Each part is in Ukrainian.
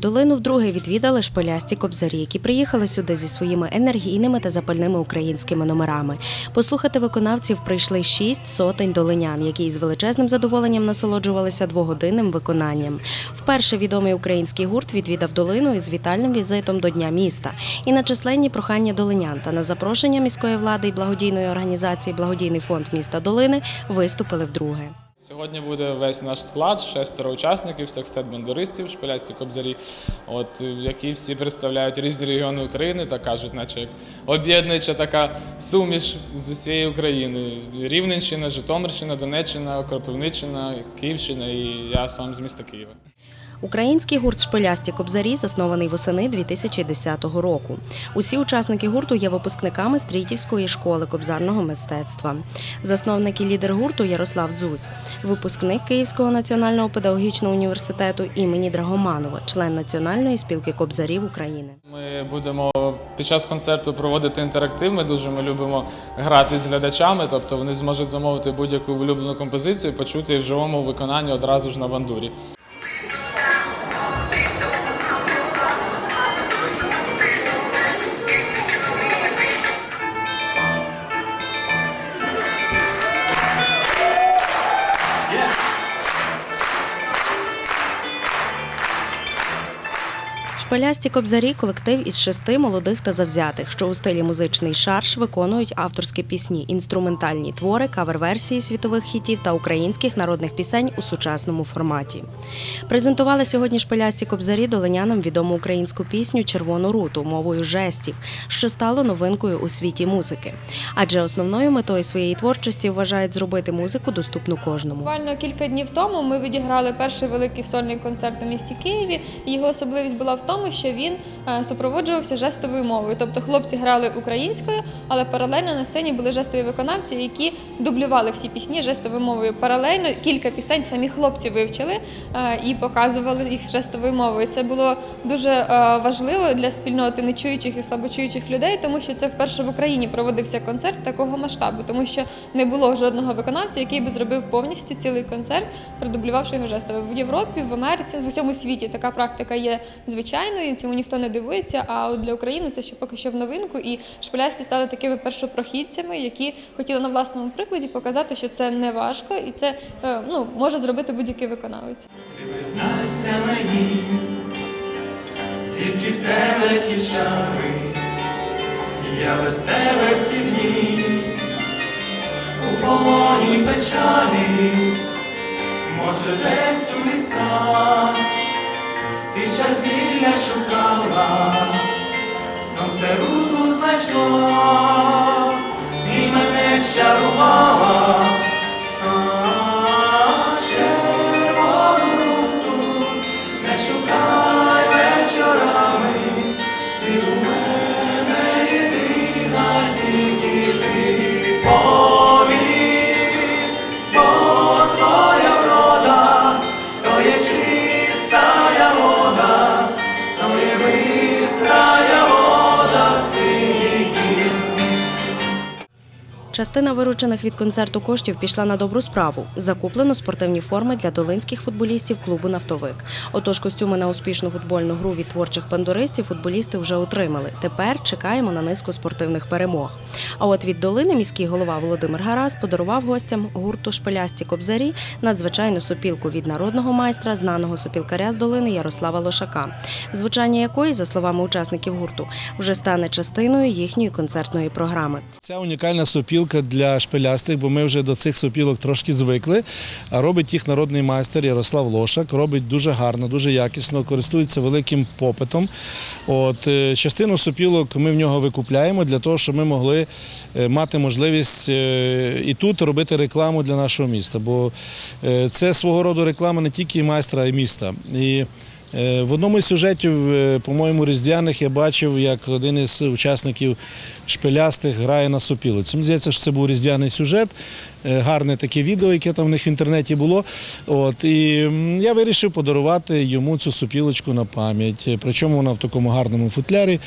Долину вдруге відвідали шпилясті кобзарі, які приїхали сюди зі своїми енергійними та запальними українськими номерами. Послухати виконавців прийшли шість сотень долинян, які із величезним задоволенням насолоджувалися двогодинним виконанням. Вперше відомий український гурт відвідав долину із вітальним візитом до Дня міста. І на численні прохання долинян та на запрошення міської влади і благодійної організації Благодійний фонд міста Долини виступили вдруге. Сьогодні буде весь наш склад, шестеро учасників, секстет бандуристів, шпилясті кобзарі, от, які всі представляють різні регіони України та кажуть, наче як об'єднуюча така суміш з усієї України. Рівненщина, Житомирщина, Донеччина, Кропивниччина, Київщина і я сам з міста Києва. Український гурт Шпилясті кобзарі заснований восени 2010 року. Усі учасники гурту є випускниками Стрітівської школи кобзарного мистецтва. Засновник і лідер гурту Ярослав Дзусь, випускник Київського національного педагогічного університету імені Драгоманова, член Національної спілки кобзарів України. Ми будемо під час концерту проводити інтерактив. Ми дуже ми любимо грати з глядачами, тобто вони зможуть замовити будь-яку улюблену композицію, почути в живому виконанні одразу ж на бандурі. Шпилясті кобзарі колектив із шести молодих та завзятих, що у стилі музичний шарш виконують авторські пісні, інструментальні твори, кавер-версії світових хітів та українських народних пісень у сучасному форматі. Презентували сьогодні шпилясті кобзарі долинянам відому українську пісню Червону руту мовою жестів, що стало новинкою у світі музики. Адже основною метою своєї творчості вважають зробити музику доступну кожному. Буквально кілька днів тому ми відіграли перший великий сольний концерт у місті Києві. Його особливість була в тому, що він супроводжувався жестовою мовою. Тобто хлопці грали українською, але паралельно на сцені були жестові виконавці, які дублювали всі пісні жестовою мовою. Паралельно кілька пісень самі хлопці вивчили е, і показували їх жестовою мовою. Це було дуже е, важливо для спільноти нечуючих і слабочуючих людей, тому що це вперше в Україні проводився концерт такого масштабу, тому що не було жодного виконавця, який би зробив повністю цілий концерт, продублювавши його жестово. В Європі, в Америці, в усьому світі така практика є звичайною, цьому ніхто не дивується. А от для України це ще поки що в новинку. І шпилясті стали такими першопрохідцями, які хотіли на власному прикладі показати, що це не важко, і це е, ну може зробити будь-який виконавець. Ти признайся мені, звідки в тебе ті чари, я без тебе всі дні, у полоні печалі, може десь у лісах, ти чар зілля шукала, сонце руку знайшло і мене щарувала. Частина виручених від концерту коштів пішла на добру справу. Закуплено спортивні форми для долинських футболістів клубу Нафтовик. Отож, костюми на успішну футбольну гру від творчих бандуристів футболісти вже отримали. Тепер чекаємо на низку спортивних перемог. А от від долини міський голова Володимир Гарас подарував гостям гурту Шпилясті Кобзарі надзвичайну сопілку від народного майстра, знаного сопілкаря з долини Ярослава Лошака, звучання якої, за словами учасників гурту, вже стане частиною їхньої концертної програми. Це унікальна сопілка для шпилястих, бо ми вже до цих сопілок трошки звикли. А робить їх народний майстер Ярослав Лошак. Робить дуже гарно, дуже якісно, користується великим попитом. От е, частину сопілок ми в нього викупляємо для того, щоб ми могли е, мати можливість е, і тут робити рекламу для нашого міста. Бо це свого роду реклама не тільки майстра, а й міста. І В одному із сюжетів, е, по-моєму, різдвяних я бачив, як один із учасників шпилястих грає на сопілиці. Мені здається, що це був різдвяний сюжет, е, гарне таке відео, яке там в них в інтернеті було. От, і я вирішив подарувати йому цю сопілочку на пам'ять. Е, Причому вона в такому гарному футлярі,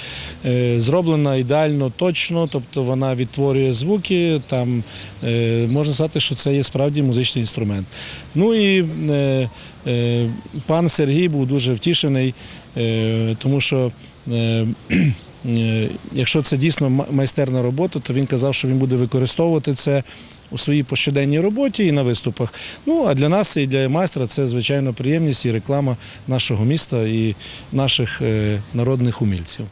е, зроблена ідеально, точно, тобто вона відтворює звуки. Там е, можна сказати, що це є справді музичний інструмент. Ну і е, е, пан Сергій був дуже дуже втішений, е, тому що. е, е, Якщо це дійсно майстерна робота, то він казав, що він буде використовувати це у своїй пощоденній роботі і на виступах. Ну а для нас і для майстра це звичайно приємність і реклама нашого міста і наших народних умільців.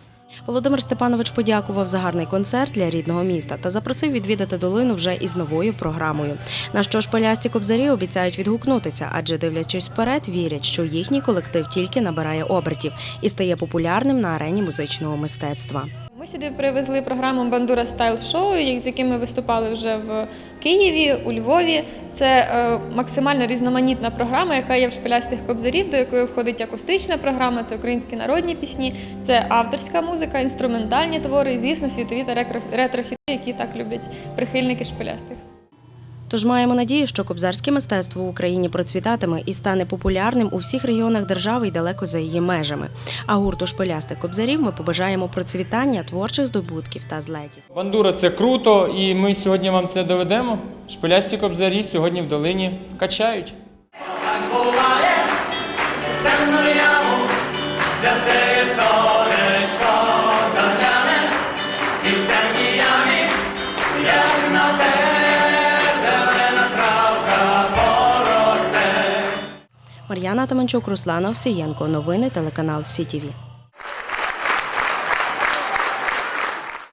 Володимир Степанович подякував за гарний концерт для рідного міста та запросив відвідати долину вже із новою програмою. На що ж полясті кобзарі обіцяють відгукнутися, адже дивлячись вперед, вірять, що їхній колектив тільки набирає обертів і стає популярним на арені музичного мистецтва. Ми сюди привезли програму Бандура Стайл Шоу, з якими виступали вже в Києві, у Львові. Це е, максимально різноманітна програма, яка є в шпилястих кобзарів, до якої входить акустична програма, це українські народні пісні, це авторська музика, інструментальні твори і, звісно, світові та ретро- ретро-хіти, які так люблять прихильники шпилястих. Тож маємо надію, що кобзарське мистецтво в Україні процвітатиме і стане популярним у всіх регіонах держави і далеко за її межами. А гурту шпилястих кобзарів ми побажаємо процвітання творчих здобутків та злетів. Бандура це круто, і ми сьогодні вам це доведемо. Шпилясті кобзарі сьогодні в долині качають. Так буває, темно яму, Мар'яна Таманчук, Руслана Овсієнко. Новини телеканал СІТІВІ.